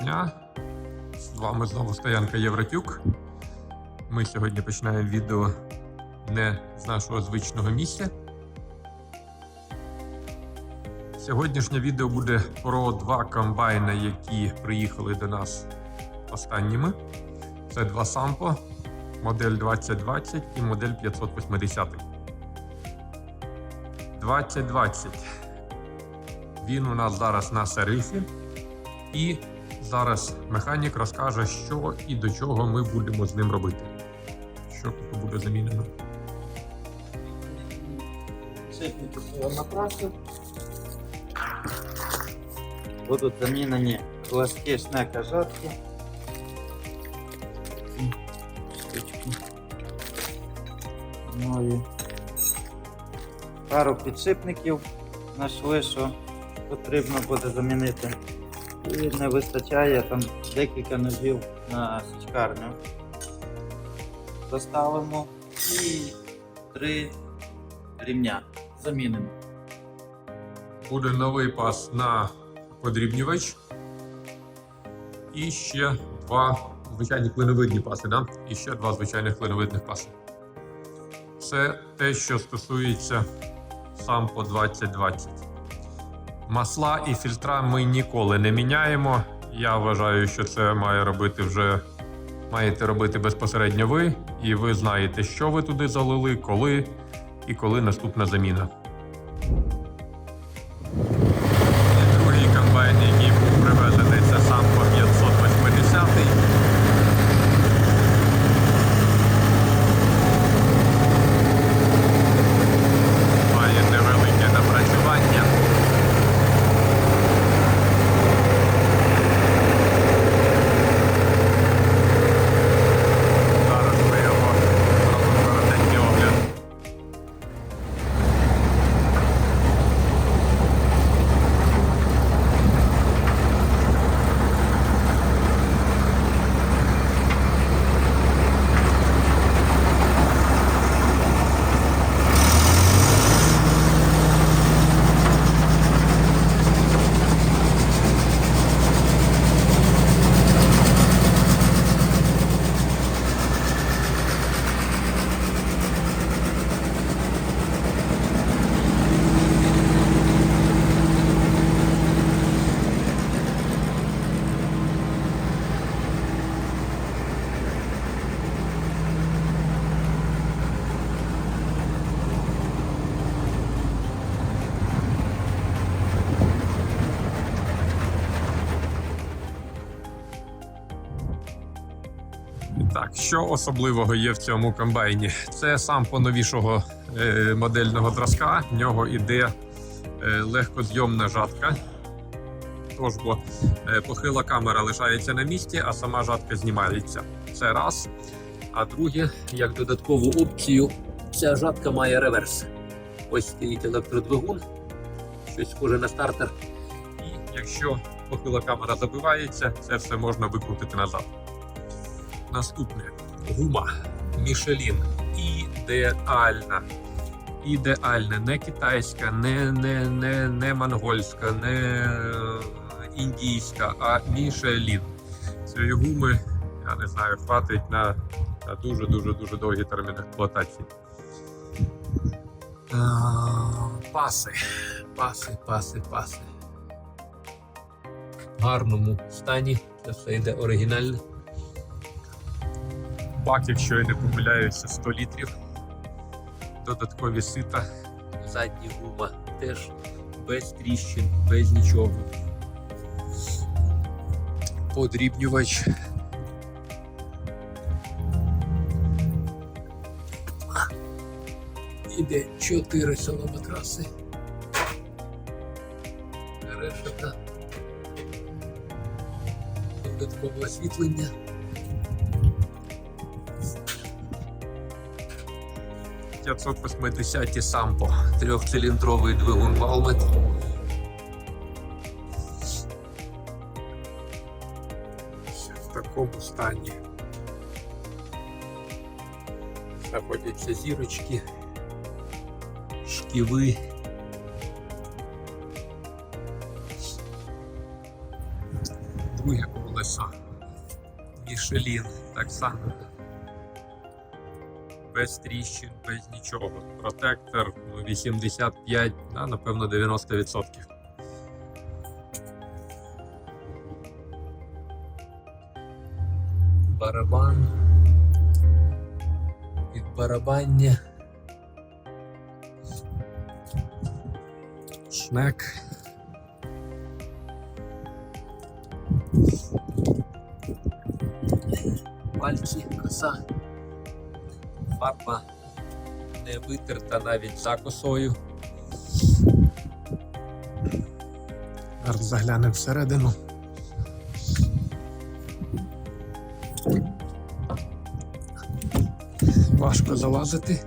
дня! З вами знову стоянка Євротюк. Ми сьогодні починаємо відео не з нашого звичного місця. Сьогоднішнє відео буде про два комбайни, які приїхали до нас останніми. Це два Сампо, модель 2020 і модель 580. 2020. Він у нас зараз на сервісі. І зараз механік розкаже, що і до чого ми будемо з ним робити. Що тут буде замінено. Шипники матрасу. Будуть замінені пласкі шнека жатки. Нові. Пару підшипників знайшли, що потрібно буде замінити. І не вистачає там декілька ножів на січкарню. Доставимо і три рівня замінимо. Буде новий пас на подрібнювач. І ще два звичайні клиновидні паси, да? І ще два звичайних клиновидних паси. Це те, що стосується сам по 2020. Масла і фільтра ми ніколи не міняємо. Я вважаю, що це має робити вже маєте робити безпосередньо ви, і ви знаєте, що ви туди залили, коли і коли наступна заміна. Другий комбайн, який був привезений, це сам по 580. Так, що особливого є в цьому комбайні? Це сам поновішого е, модельного зразка. В нього іде е, легкозйомна жатка. Тож бо е, похила камера лишається на місці, а сама жатка знімається. Це раз. А друге, як додаткову опцію, ця жатка має реверс. Ось стоїть електродвигун, щось схоже на стартер. І якщо похила камера забивається, це все можна викрутити назад. Наступне гума Мішелін. Ідеальна. Ідеальна, не китайська, не, не, не, не монгольська, не е, індійська, а Мішелін. Цієї гуми, я не знаю, хватить на, на дуже дуже дуже довгі терміни експлуатації. Паси. Паси, паси, паси. В гарному стані. Це все йде оригінальне. Бак, якщо я не помиляюся, 100 літрів. Додаткові сита. Задні гума теж без тріщин, без нічого. Подрібнювач. Іде 4 соломатраси. Решета. Додаткове освітлення. – 580 Сампо, трьохциліндровий двигун. Все в такому стані. Знаходяться зірочки, шківи. Друге коло колесо. Мішелін так само. Без тріщин, без нічого. Протектор ну, 85, да, напевно, 90%. Барабан. Від барабання. Шнек. Пальці, коса. Фарба не витерта навіть за косою. Зараз заглянемо всередину. Важко залазити,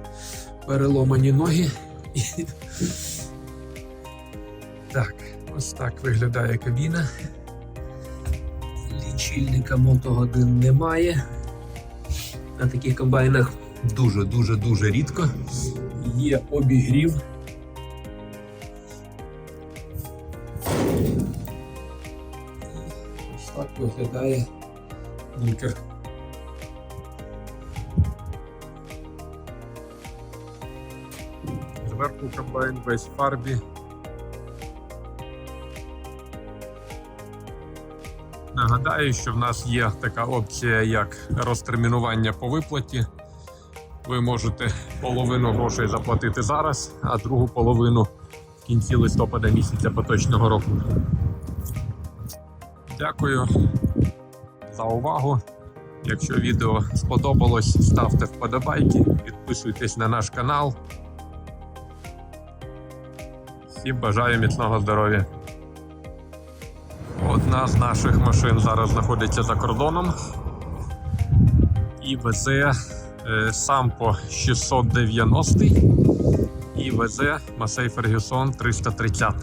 переломані ноги. Так, ось так виглядає кабіна. Лічильника мотогодин немає. На таких комбайнах дуже-дуже дуже рідко. Є обігрів. Ось так виглядає бункер. Зверху комбайн весь фарбі. Нагадаю, що в нас є така опція, як розтермінування по виплаті. Ви можете половину грошей заплатити зараз, а другу половину в кінці листопада місяця поточного року. Дякую за увагу. Якщо відео сподобалось, ставте вподобайки, підписуйтесь на наш канал. Всім бажаю міцного здоров'я. Одна з наших машин зараз знаходиться за кордоном і везе Сампо 690 і везе Масей Фергюсон 330.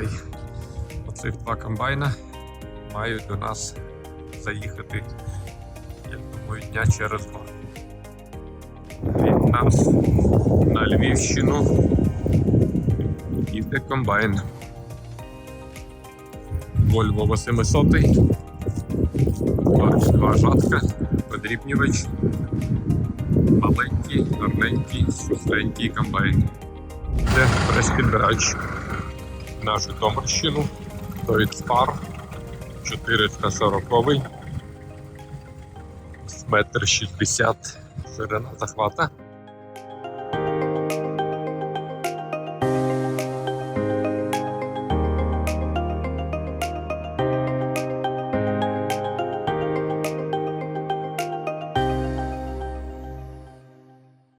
Оцих два комбайна мають до нас заїхати, я думаю, дня через два. Від нас на Львівщину іде комбайн. Volvo 800, 22 жатка, подрібнювач, маленький, гарненький, шустренький комбайн. Це прес-підбирач на Житомирщину, Deutz 440 метр 60 ширина захвата.